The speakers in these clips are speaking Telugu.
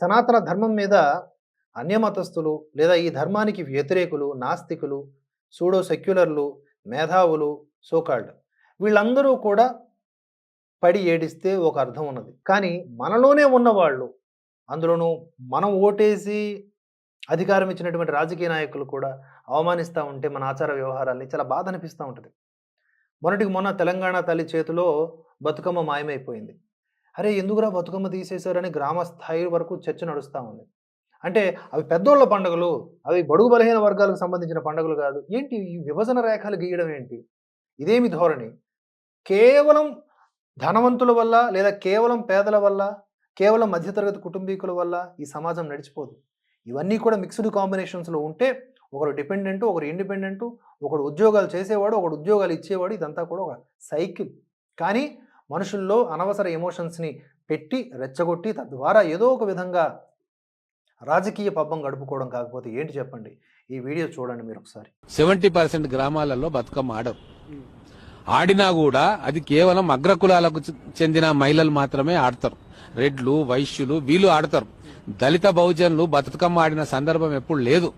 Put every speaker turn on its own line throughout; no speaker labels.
సనాతన ధర్మం మీద అన్యమతస్థులు లేదా ఈ ధర్మానికి వ్యతిరేకులు నాస్తికులు సూడో సెక్యులర్లు మేధావులు సోకాల్డ్ వీళ్ళందరూ కూడా పడి ఏడిస్తే ఒక అర్థం ఉన్నది. కానీ మనలోనే ఉన్నవాళ్ళు అందులోనూ మనం ఓటేసి అధికారం ఇచ్చినటువంటి రాజకీయ నాయకులు కూడా అవమానిస్తూ ఉంటే మన ఆచార వ్యవహారాల్ని చాలా బాధ అనిపిస్తూ ఉంటుంది. మొన్నటికి మొన్న తెలంగాణ తల్లి చేతిలో బతుకమ్మ మాయమైపోయింది. అరే! ఎందుకురా బతుకమ్మ తీసేశారని గ్రామ స్థాయి వరకు చర్చ నడుస్తూ ఉంది. అంటే అవి పెద్దోళ్ళ పండుగలు అవి బడుగు బలహీన వర్గాలకు సంబంధించిన పండుగలు కాదు. ఏంటి ఈ విభజన రేఖలు గీయడం ఏంటి? ఇదేమి ధోరణి? కేవలం ధనవంతుల వల్ల లేదా కేవలం పేదల వల్ల కేవలం మధ్యతరగతి కుటుంబీకుల వల్ల ఈ సమాజం నడిచిపోదు. ఇవన్నీ కూడా మిక్స్డ్ కాంబినేషన్స్లో ఉంటే ఒకరు డిపెండెంట్ ఒకరు ఇండిపెండెంట్ ఒకడు ఉద్యోగాలు చేసేవాడు ఒకడు ఉద్యోగాలు ఇచ్చేవాడు ఇదంతా కూడా ఒక సైకిల్. కానీ మనుషుల్లో అనవసర ఎమోషన్స్ని పెట్టి రెచ్చగొట్టి తద్వారా ఏదో ఒక విధంగా రాజకీయ పబ్బం గడుపుకోవడం కాకపోతే ఏంటి చెప్పండి? ఈ వీడియో చూడండి మీరు ఒకసారి.
సెవెంటీ పర్సెంట్ గ్రామాలలో బతుకమ్మ ఆడరు ఆడినా కూడా అది కేవలం అగ్రకులాలకు చెందిన మహిళలు మాత్రమే ఆడతారు. రెడ్లు వైశ్యులు వీళ్ళు ఆడతారు. దళిత బహుజనులు బతుకమ్మ ఆడిన సందర్భం ఎప్పుడు లేదు.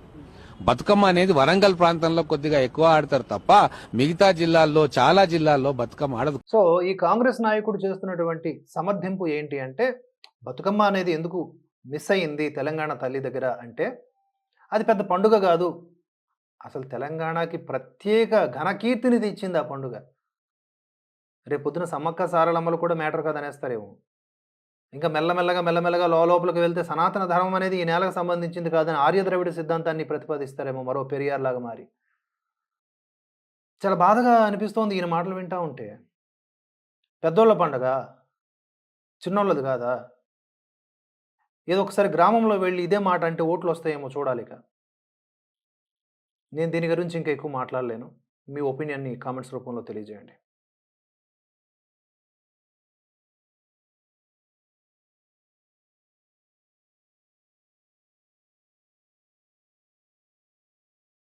బతుకమ్మ అనేది వరంగల్ ప్రాంతంలో కొద్దిగా ఎక్కువ ఆడతారు తప్ప మిగతా జిల్లాల్లో చాలా జిల్లాల్లో బతుకమ్మ ఆడదు.
సో ఈ కాంగ్రెస్ నాయకుడు చేస్తున్నటువంటి సమర్థింపు ఏంటి అంటే బతుకమ్మ అనేది ఎందుకు మిస్ అయింది తెలంగాణ తల్లి దగ్గర అంటే అది పెద్ద పండుగ కాదు. అసలు తెలంగాణకి ప్రత్యేక ఘనకీర్తిని తెచ్చింది ఆ పండుగ. రేపు పొద్దున సమ్మక్క సారలమ్మలు కూడా మ్యాటర్ కాదనేస్తారేమో. ఇంకా మెల్లమెల్లగా మెల్లమెల్లగా లోపలికి వెళ్తే సనాతన ధర్మం అనేది ఈ నేలకు సంబంధించింది కాదని ఆర్య ద్రవిడ సిద్ధాంతాన్ని ప్రతిపాదిస్తారేమో మరో పెరియార్ లాగా మారి. చాలా బాధగా అనిపిస్తోంది ఈయన మాటలు వింటా ఉంటే. పెద్దోళ్ళ పండగ? చిన్నోళ్ళది కాదా? ఏదో ఒకసారి గ్రామంలో వెళ్ళి ఇదే మాట అంటే ఓట్లు వస్తాయేమో చూడాలిక. నేను దీని గురించి ఇంకా ఎక్కువ మాట్లాడలేను. మీ ఒపీనియన్ని కామెంట్స్ రూపంలో తెలియజేయండి.